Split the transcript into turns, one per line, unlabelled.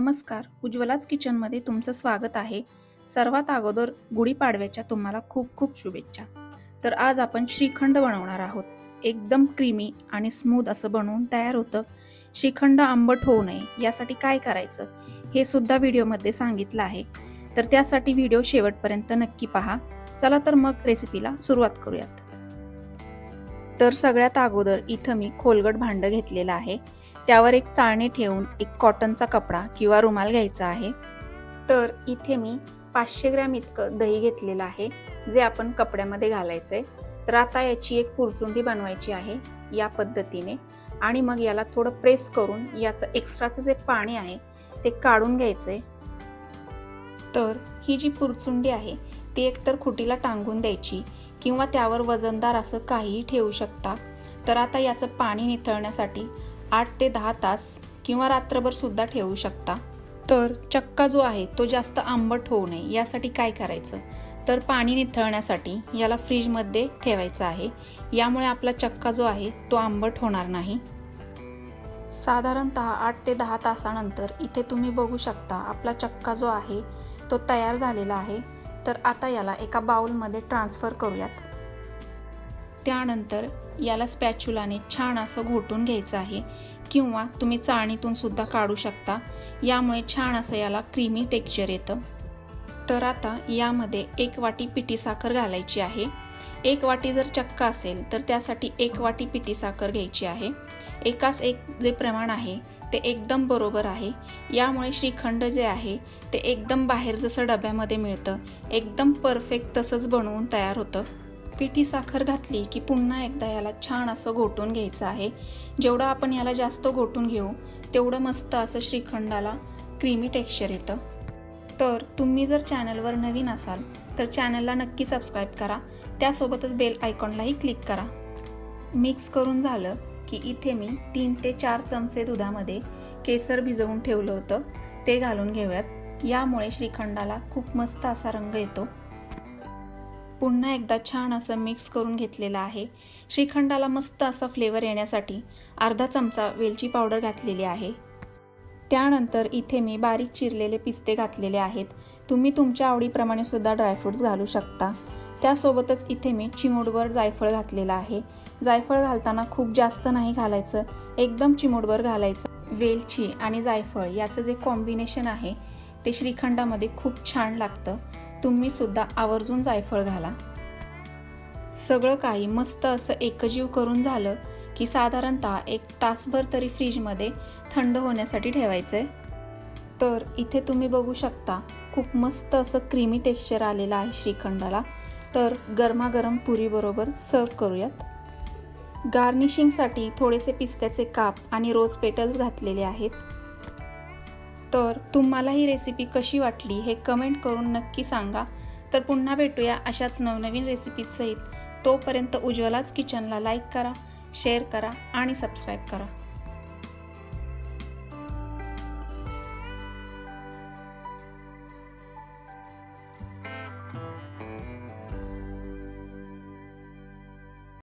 नमस्कार. उज्ज्वलाच किचनमध्ये तुमचं स्वागत आहे. सर्वात अगोदर गुढीपाडव्याच्या तुम्हाला खूप खूप शुभेच्छा. तर आज आपण श्रीखंड बनवणार आहोत. एकदम क्रीमी आणि स्मूथ असं बनवून तयार होतं. श्रीखंड आंबट होऊ नये यासाठी काय करायचं हे सुद्धा व्हिडिओमध्ये सांगितलं आहे. तर त्यासाठी व्हिडिओ शेवटपर्यंत नक्की पहा. चला तर मग रेसिपीला सुरुवात करूयात. तर सगळ्यात अगोदर इथं मी खोलगट भांडं घेतलेलं आहे. त्यावर एक चाळणी ठेवून एक कॉटनचा कपडा किंवा रुमाल घ्यायचा आहे. तर इथे मी पाचशे ग्रॅम इतकं दही घेतलेलं आहे जे आपण कपड्यामध्ये घालायचं आहे तर आता याची एक पुरचुंडी बनवायची आहे या पद्धतीने आणि मग याला थोडं प्रेस करून याचं एक्स्ट्राचं जे पाणी आहे ते काढून घ्यायचं आहे तर ही जी पुरचुंडी आहे ती एकतर खुटीला टांगून द्यायची किंवा त्यावर वजनदार असं काहीही ठेवू शकता. तर आता याचं पाणी निथळण्यासाठी आठ ते दहा तास किंवा रात्रभर सुद्धा ठेवू शकता. तर चक्का जो आहे तो जास्त आंबट होऊ नये. यासाठी काय करायचं? तर पाणी निथळण्यासाठी याला फ्रीजमध्ये ठेवायचं आहे. यामुळे आपला चक्का जो आहे तो आंबट होणार नाही. साधारणत आठ ते दहा तासानंतर इथे तुम्ही बघू शकता आपला चक्का जो आहे तो तयार झालेला आहे. तर आता याला एका बाउलमध्ये ट्रान्सफर करूयात. त्यानंतर याला स्पॅच्युलाने छान असं घोटून घ्यायचं आहे. किंवा तुम्ही चाळणीतून सुद्धा काढू शकता. यामुळे छान असं याला क्रीमी टेक्स्चर येतं. तर आता यामध्ये एक वाटी पिठी साखर घालायची आहे. एक वाटी जर चक्का असेल तर त्यासाठी एक वाटी पिठी साखर घ्यायची आहे. एकाच एक जे प्रमाण आहे ते एकदम बरोबर आहे. यामुळे श्रीखंड जे आहे ते एकदम बाहेर जसं डब्यामध्ये मिळतं एकदम परफेक्ट तसंच बनवून तयार होतं. पिठी साखर घातली की पुन्हा एकदा याला छान असं घोटून घ्यायचं आहे. जेवढं आपण याला जास्त घोटून घेऊ तेवढं मस्त असं श्रीखंडाला क्रीमी टेक्स्चर येतं. तर तुम्ही जर चॅनलवर नवीन असाल तर चॅनलला नक्की सबस्क्राईब करा. त्यासोबतच बेल आयकॉनलाही क्लिक करा. मिक्स करून झालं की इथे मी तीन ते चार चमचे दुधामध्ये केसर भिजवून ठेवलं होतं. ते घालून घेऊयात. यामुळे श्रीखंडाला खूप मस्त असा रंग येतो. पुन्हा एकदा छान असं मिक्स करून घेतलेलं आहे. श्रीखंडाला मस्त असा फ्लेवर येण्यासाठी अर्धा चमचा वेलची पावडर घातलेली आहे. त्यानंतर इथे मी बारीक चिरलेले पिस्ते घातलेले आहेत. तुम्ही तुमच्या आवडीप्रमाणे सुद्धा ड्रायफ्रूट्स घालू शकता. त्यासोबतच इथे मी चिमूडवर जायफळ घातलेलं आहे. जायफळ घालताना खूप जास्त नाही घालायचं एकदम चिमूडवर घालायचं. वेलची आणि जायफळ याचं जे कॉम्बिनेशन आहे ते श्रीखंडामध्ये खूप छान लागतं. तुम्ही सुद्धा आवर्जून जायफळ घाला. सगळं काही मस्त असं एकजीव करून झालं की साधारणतः एक तासभर तरी फ्रीजमध्ये थंड होण्यासाठी ठेवायचं आहे तर इथे तुम्ही बघू शकता खूप मस्त असं क्रीमी टेक्स्चर आलेलं आहे श्रीखंडाला. तर गरमागरम पुरीबरोबर सर्व करूयात. गार्निशिंगसाठी थोडेसे पिस्त्याचे काप आणि रोज पेटल्स घातलेले आहेत. तर तुम्हाला ही रेसिपी कशी वाटली हे कमेंट करून नक्की सांगा. तर पुन्हा भेटूया अशाच नवनवीन रेसिपीजसहित तोपर्यंत उज्ज्वलाच किचनला लाईक करा शेअर करा आणि सबस्क्राईब करा.